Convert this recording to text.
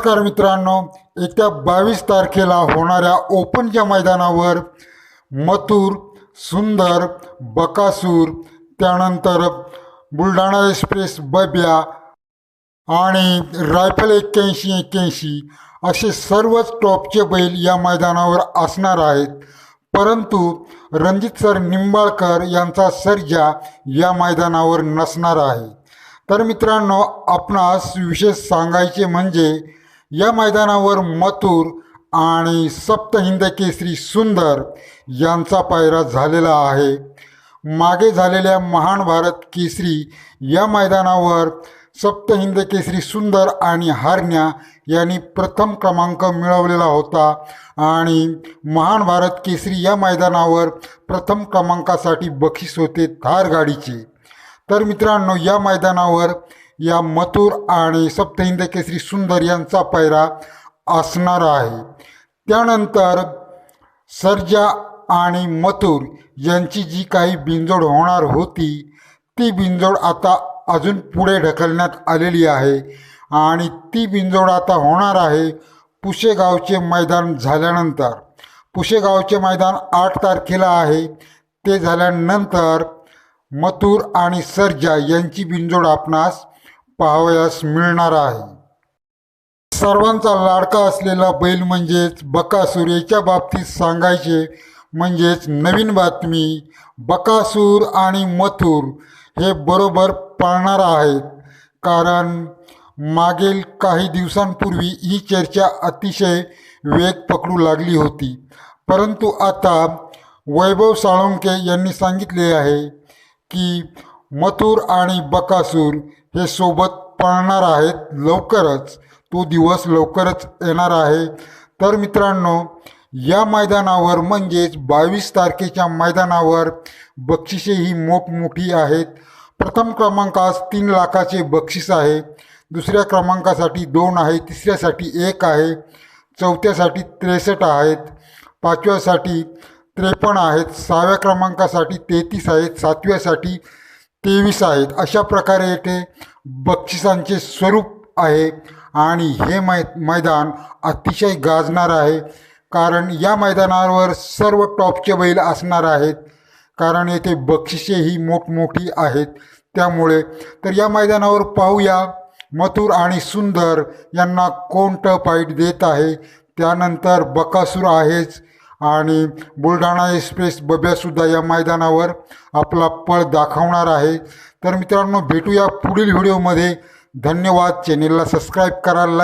नमस्कार मित्रांनो. येत्या बावीस तारखेला होणाऱ्या ओपनच्या मैदानावर मथुर सुंदर बकासूर त्यानंतर बुलढाणा एक्सप्रेस बब्या आणि रायफल एक्क्याऐंशी एक्क्याऐंशी असे सर्वच टॉपचे बैल या मैदानावर असणार आहेत. परंतु रणजित सर निंबाळकर यांचा सर्जा या मैदानावर नसणार आहे. तर मित्रांनो आपणास विशेष सांगायचे म्हणजे या मैदानावर मथुर आणि सप्तहिंद केसरी सुंदर यांचा पायरा झालेला आहे. मागे झालेल्या महान भारत केसरी या मैदानावर सप्तहिंद केसरी सुंदर आणि हारण्या यांनी प्रथम क्रमांक मिळवलेला होता आणि महान भारत केसरी या मैदानावर प्रथम क्रमांकासाठी बक्षीस होते थार गाडीचे तर मित्रांनो या मैदानावर या मथुर आणि सप्तहिंद केसरी सुंदर यांचा पायरा असणार आहे. त्यानंतर सर्जा आणि मथुर यांची जी काही बिंजोड होणार होती ती बिंजोड आता अजून पुढे ढकलण्यात आलेली आहे आणि ती बिंजोड आता होणार आहे पुशेगावचे मैदान झाल्यानंतर. पुशेगावचे मैदान आठ तारखेला आहे. ते झाल्यानंतर मथुर आणि सर्जा यांची बिंजोड आपणास पाहावयास मिळणार आहे. सर्वांचा लाडका असलेला बैल म्हणजेच बकासूर याच्या बाबतीत सांगायचे म्हणजेच नवीन बातमी बकासूर आणि मथुर हे बरोबर पाळणार आहेत. कारण मागील काही दिवसांपूर्वी ही चर्चा अतिशय वेग पकडू लागली होती. परंतु आता वैभव साळुंके यांनी सांगितले आहे की मथुर आणि बकासूर हे सोबत पळणार आहेत लवकरच. तो दिवस लवकरच येणार आहे. तर मित्रांनो या मैदानावर म्हणजेच बावीस तारखेच्या मैदानावर बक्षिसे ही मोठमोठी आहेत. प्रथम क्रमांकास तीन लाखाचे बक्षीस आहे. दुसऱ्या क्रमांकासाठी दोन आहे. तिसऱ्यासाठी एक आहे. चौथ्यासाठी त्रेसष्ट आहेत. पाचव्यासाठी त्रेपन्न आहेत. सहाव्या क्रमांकासाठी तेहतीस आहेत. सातव्यासाठी तेवीस आहेत. अशा प्रकारे येथे बक्षिसांचे स्वरूप आहे. आणि हे मै मैदान अतिशय गाजणार आहे. कारण या मैदानावर सर्व टॉपचे बैल असणार आहेत. कारण येथे बक्षिसे ही मोठमोठी आहेत. त्यामुळे तर या मैदानावर पाहूया. मथुर आणि सुंदर यांना कोण टप देत आहे? त्यानंतर बकासूर आहेच. आणि बुलढाणा एक्सप्रेस बब्यासुद्धा या मैदानावर आपला पळ दाखवणार आहे. तर मित्रांनो भेटूया पुढील व्हिडिओमध्ये. धन्यवाद. चॅनेलला सबस्क्राईब करायला